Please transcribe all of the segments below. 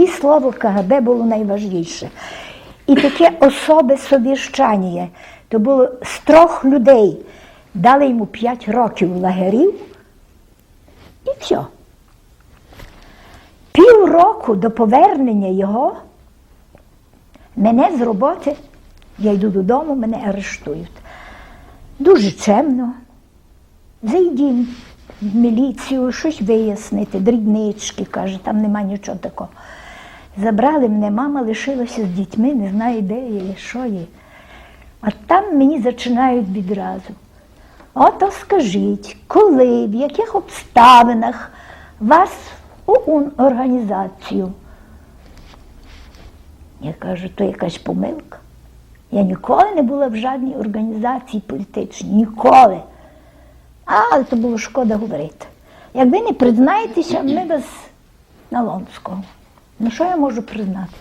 І слово КГБ було найважливіше. І таке особе совіщання. То було з трьох людей. Дали йому п'ять років лагерів і все. Півроку до повернення його мене з роботи, я йду додому, мене арештують. Дуже чемно. Зайдім в міліцію, щось вияснити, дрібнички, каже, там нема нічого такого. Забрали мене, мама лишилася з дітьми, не знаю, де є, що є. А там мені починають відразу. Ото скажіть, коли, в яких обставинах вас у ун- організацію? Я кажу, то якась помилка. Я ніколи не була в жодній організації політичній, ніколи. Але то було шкода говорити. Як ви не признаєтеся, ми вас на Лонського. Ну що я можу признатися?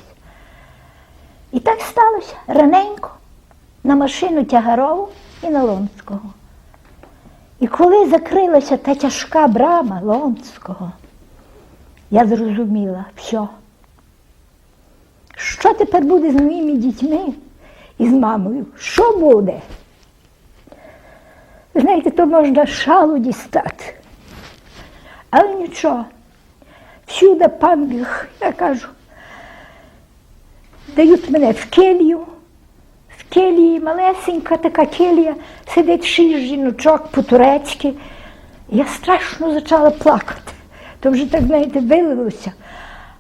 І так сталося раненько на машину тягарову і на Лонського. І коли закрилася та тяжка брама Лонського, я зрозуміла, все. Що тепер буде з моїми дітьми і з мамою? Що буде? Знаєте, то можна шалу дістати. Але нічого. Всюди пан Біг, я кажу, дають мене в келію. В келії малесенька така келія, сидить шість жіночок по-турецьки. Я страшно почала плакати. То вже так, знаєте, вилилося.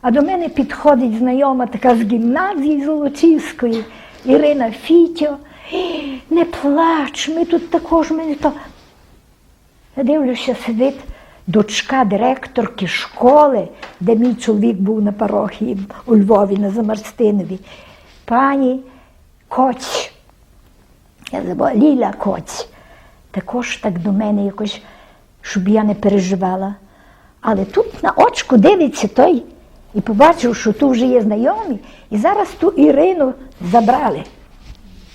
А до мене підходить знайома така з гімназії Золочівської, Ірина Фітьо. Не плач, ми тут також ми не то. Я дивлюся, сидить дочка директорки школи, де мій чоловік був на парохії у Львові на Замарстинові. Пані Коць, я забула, Ліля Коць, також так до мене якось, щоб я не переживала. Але тут на очку дивиться той і побачив, що тут вже є знайомі, і зараз ту Ірину забрали,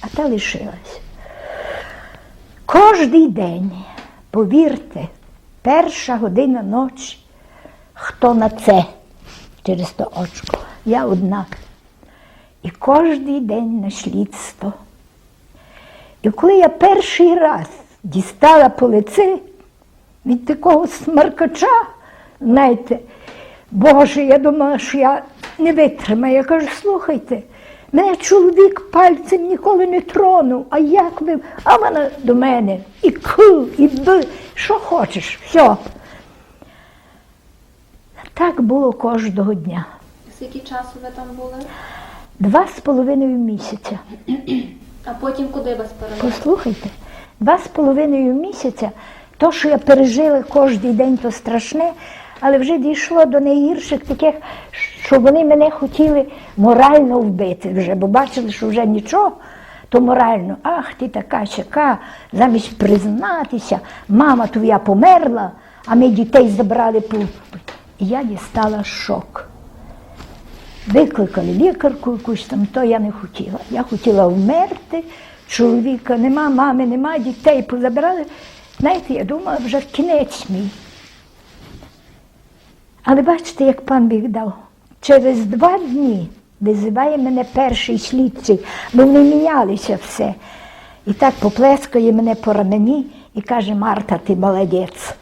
а та лишилась. Кожний день, повірте, перша година ночі, хто на це через то очко, я одна. І кожен день на слідство. І коли я перший раз дістала по лице від такого смаркача, знаєте, Боже, я думала, що я не витримаю. Я кажу, слухайте, мене чоловік пальцем ніколи не тронув, а як ви? А вона до мене і к, і б, що хочеш, все. Так було кожного дня. Скільки часу ви там були? Два з половиною місяця. А потім куди вас перевели? Послухайте, два з половиною місяця, то, що я пережила кожен день, то страшне, але вже дійшло до найгірших таких, що вони мене хотіли морально вбити вже, бо бачили, що вже нічого, то морально, ах, ти така сяка, замість признатися, мама твоя померла, а ми дітей забрали по. Я дістала шок. Викликали лікарку якусь там, то я не хотіла. Я хотіла вмерти, чоловіка нема, мами нема, дітей позабирали. Знаєте, я думала, вже кінець мій. Але бачите, як пан Біг дав. Через два дні визиває мене перший слідчий, бо вони мінялися все. І так поплескає мене по рамені і каже, Марта, ти молодець.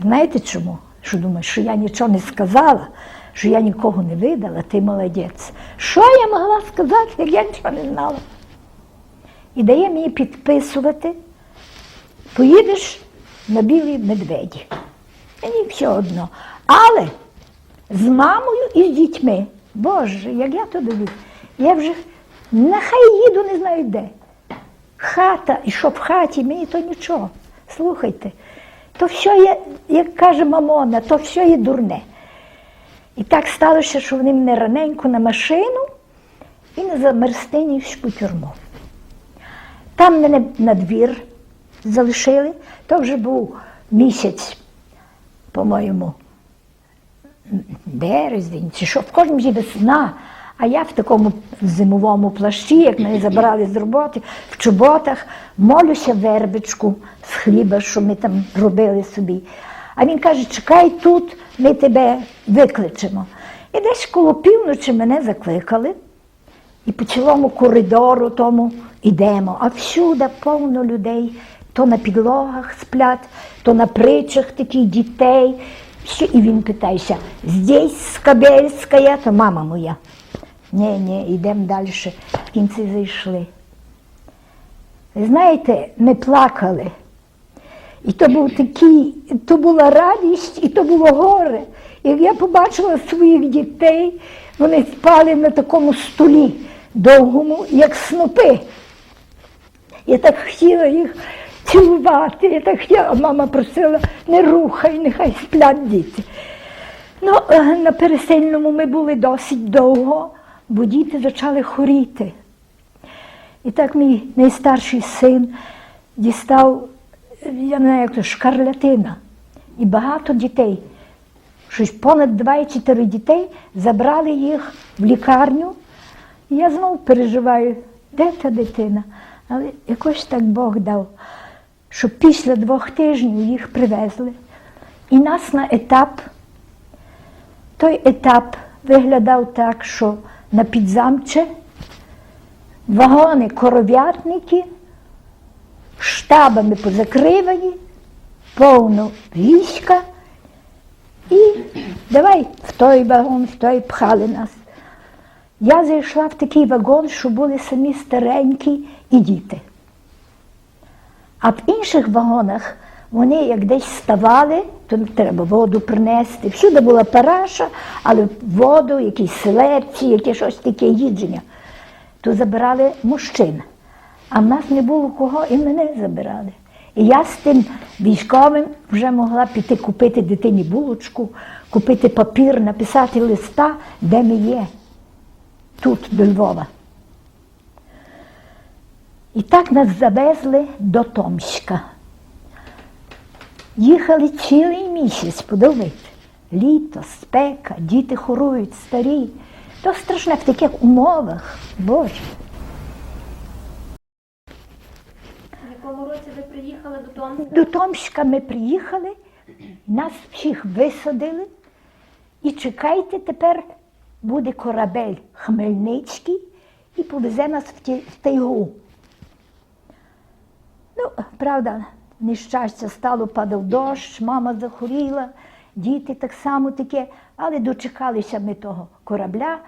Знаєте чому? Що думаєш, що я нічого не сказала, що я нікого не видала, ти молодець. Що я могла сказати, як я нічого не знала? І дає мені підписувати, поїдеш на білій медведі. Мені все одно. Але з мамою і з дітьми. Боже, як я то дивлюсь, я вже нехай їду, не знаю де. Хата, і що в хаті, мені то нічого. Слухайте, то все є, як каже мамона, то все є дурне. І так сталося, що вони мене раненько на машину і на Замерстинівську тюрму. Там мене на двір залишили, то вже був місяць, по-моєму, березень, чи що, в кожному ж весна. А я в такому зимовому плащі, як мене забрали з роботи, в чоботах, молюся вербичку з хліба, що ми там робили собі. А він каже, чекай тут, ми тебе викличемо. І десь коло півночі мене закликали. І по цілому коридору тому йдемо, а всюди повно людей. То на підлогах сплять, то на притчах таких дітей. Всі- І він питається, здесь Скабельська, то мама моя. Ні, ні, йдемо далі. Кінці зайшли. Ви знаєте, ми плакали. І то був такий, то була радість, і то було горе. Як я побачила своїх дітей, вони спали на такому столі довгому, як снопи. Я так хотіла їх цілувати, я так хотіла, мама просила, не рухай, нехай сплять діти. Ну, е, на пересильному ми були досить довго, бо діти почали хворіти. І так мій найстарший син дістав, я не знаю, як то, шкарлятина. І багато дітей, щось понад 24 дітей, забрали їх в лікарню. І я знову переживаю, де та дитина? Але якось так Бог дав, що після двох тижнів їх привезли. І нас на етап, той етап виглядав так, що на підзамче вагони коров'ятники штабами позакривані, повно війська, і давай в той вагон, в той пхали нас. Я зайшла в такий вагон, що були самі старенькі і діти. А в інших вагонах вони як десь ставали, то треба воду принести. Всюди була параша, але воду, якісь селепці, яке щось таке їдження. То забирали мужчин. А в нас не було кого, і мене забирали. І я з тим військовим вже могла піти купити дитині булочку, купити папір, написати листа, де ми є, тут, до Львова. І так нас завезли до Томська. Їхали цілий місяць подивити. Літо, спека, діти хорують, старі. То страшне в таких умовах, Боже. В якому році ви приїхали до Томська? До Томська ми приїхали, нас всіх висадили. І чекайте, тепер буде корабель Хмельницький і повезе нас в тайгу. Ну, правда, нещастя стало, падав дощ, мама захворіла, діти так само таке, але дочекалися ми того корабля.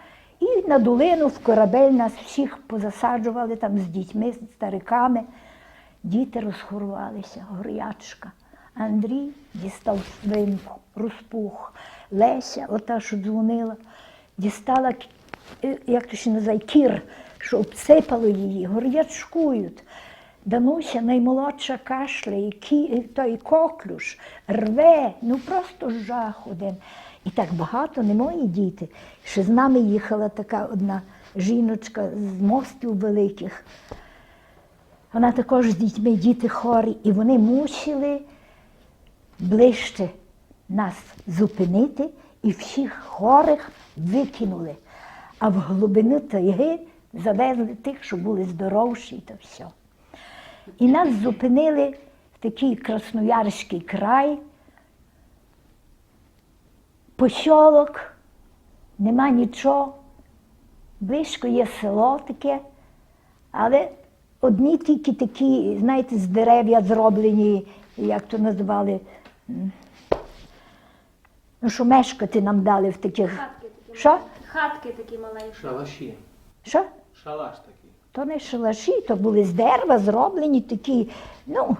І на долину в корабель нас всіх позасаджували там з дітьми, з стариками. Діти розхорувалися, горячка. Андрій дістав свинку, розпух. Леся, ота, що дзвонила, дістала, е, як то ще називає, кір, що обсипало її, горячкують. Дануся наймолодша кашляє, кі, той коклюш, рве, ну просто жах один. І так багато, не мої діти. Ще з нами їхала така одна жіночка з мостів великих. Вона також з дітьми, діти хворі, і вони мусили ближче нас зупинити і всіх хворих викинули. А в глибину тайги завезли тих, що були здоровші та все. І нас зупинили в такий красноярський край, посьолок, нема нічого. Близько є село таке, але одні тільки такі, знаєте, з дерев'я зроблені, як то називали, ну, що мешкати нам дали в таких. Хатки такі. Що? Хатки такі маленькі. Шалаші. Що? Шалаш такий. То не шалаші, то були з дерева зроблені такі, ну,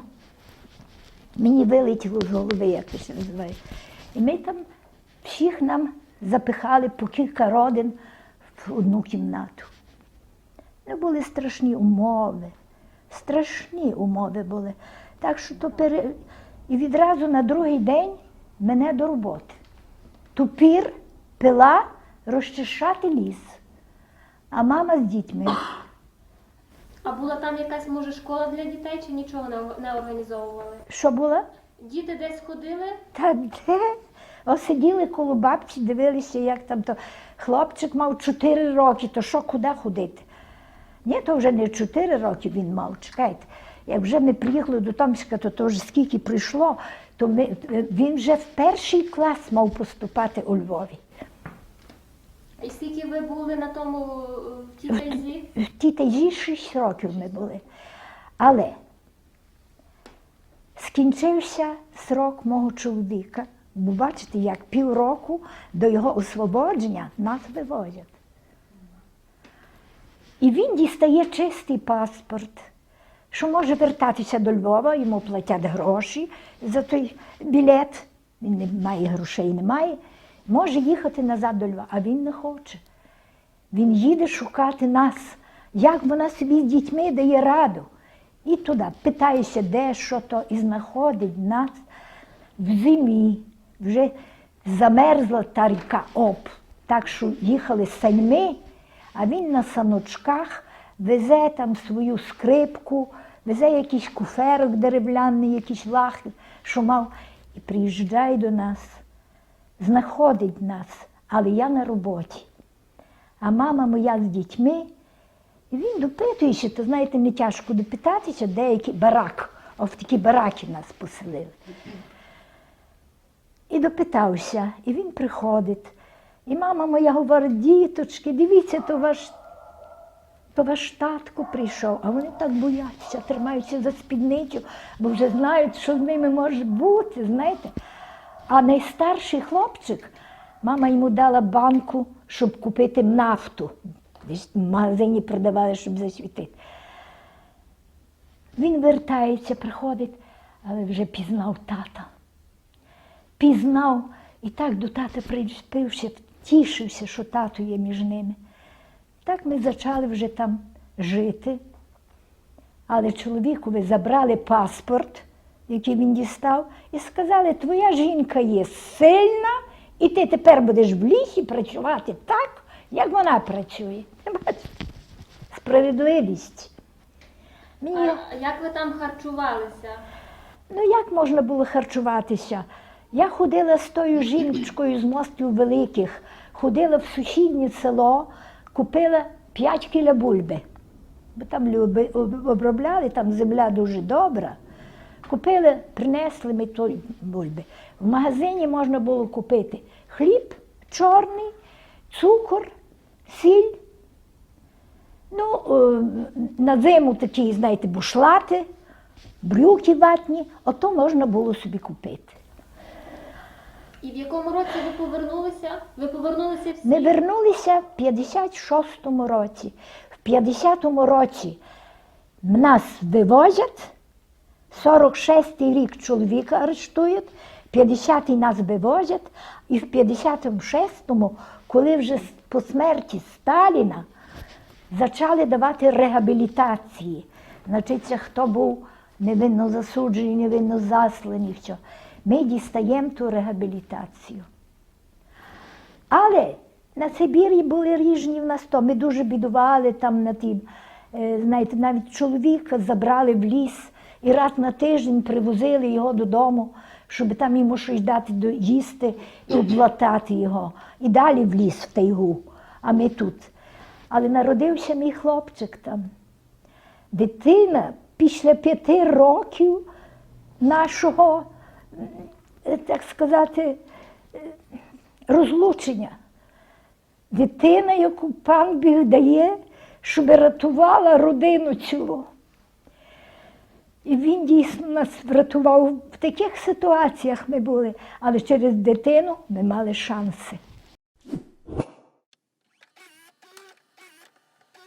мені вилетіло з голови, як це називає. І ми там всіх нам запихали по кілька родин в одну кімнату. Це були страшні умови, страшні умови були. Так що то пере... І відразу на другий день мене до роботи. Тупір, пила, розчищати ліс. А мама з дітьми. А була там якась, може, школа для дітей чи нічого не, не організовували? Що було? Діти десь ходили? Та де? О, сиділи коло бабці, дивилися, як там то хлопчик мав 4 роки, то що куди ходити? Ні, то вже не 4 роки він мав, чекайте. Як вже ми приїхали до Томська, то, то вже скільки прийшло, то ми, він вже в перший клас мав поступати у Львові. І скільки ви були на тому в тій тайзі? В тій тайзі 6 років ми були. Але скінчився срок мого чоловіка. Бо бачите, як півроку до його освободження нас вивозять. І він дістає чистий паспорт, що може вертатися до Львова, йому платять гроші за той білет. Він не має грошей, не має. Може їхати назад до Львова, а він не хоче. Він їде шукати нас, як вона собі з дітьми дає раду. І туди питається, де що то, і знаходить нас в зимі. Вже замерзла та ріка Оп. Так що їхали саньми, а він на саночках везе там свою скрипку, везе якийсь куферок дерев'яний, якісь лахи, що мав, і приїжджає до нас, знаходить нас, але я на роботі. А мама моя з дітьми, і він допитується, то знаєте, не тяжко допитатися, деякий барак, а в такі бараки нас поселили. І допитався, і він приходить. І мама моя говорить, діточки, дивіться, то ваш, то ваш татко прийшов, а вони так бояться, тримаються за спідницю, бо вже знають, що з ними може бути, знаєте. А найстарший хлопчик, мама йому дала банку, щоб купити нафту. Десь в магазині продавали, щоб засвітити. Він вертається, приходить, але вже пізнав тата. Пізнав і так до тата пришпився, тішився, що тато є між ними. Так ми почали вже там жити. Але чоловікові забрали паспорт, який він дістав, і сказали, твоя жінка є сильна, і ти тепер будеш в лісі працювати так, як вона працює. Справедливість. Мені... А як ви там харчувалися? Ну як можна було харчуватися? Я ходила з тою жіночкою з мостів великих, ходила в сусіднє село, купила 5 кіля бульби. Бо там люби, обробляли, там земля дуже добра. Купили, принесли ми той бульби. В магазині можна було купити хліб чорний, цукор, сіль. Ну, е, на зиму такі, знаєте, бушлати, брюки ватні, ото можна було собі купити. І в якому році ви повернулися? Ви повернулися всі? Ми вернулися в 56-му році. В 50-му році нас вивозять, 46-й рік чоловіка арештують, 50-й нас вивозять, і в 56-му, коли вже по смерті Сталіна почали давати реабілітації. Значить, хто був невинно засуджений, невинно засланий, що ми дістаємо ту реабілітацію. Але на Сибірі були ріжні в нас то. Ми дуже бідували там на тім. Е, Знаєте, навіть чоловіка забрали в ліс і раз на тиждень привозили його додому, щоб там йому щось дати їсти і облатати його. І далі в ліс, в тайгу, а ми тут. Але народився мій хлопчик там. Дитина після п'яти років нашого, е, так сказати, е, розлучення. Дитина, яку пан Біг дає, щоб рятувала родину цілу. І він дійсно нас врятував. В таких ситуаціях ми були, але через дитину ми мали шанси.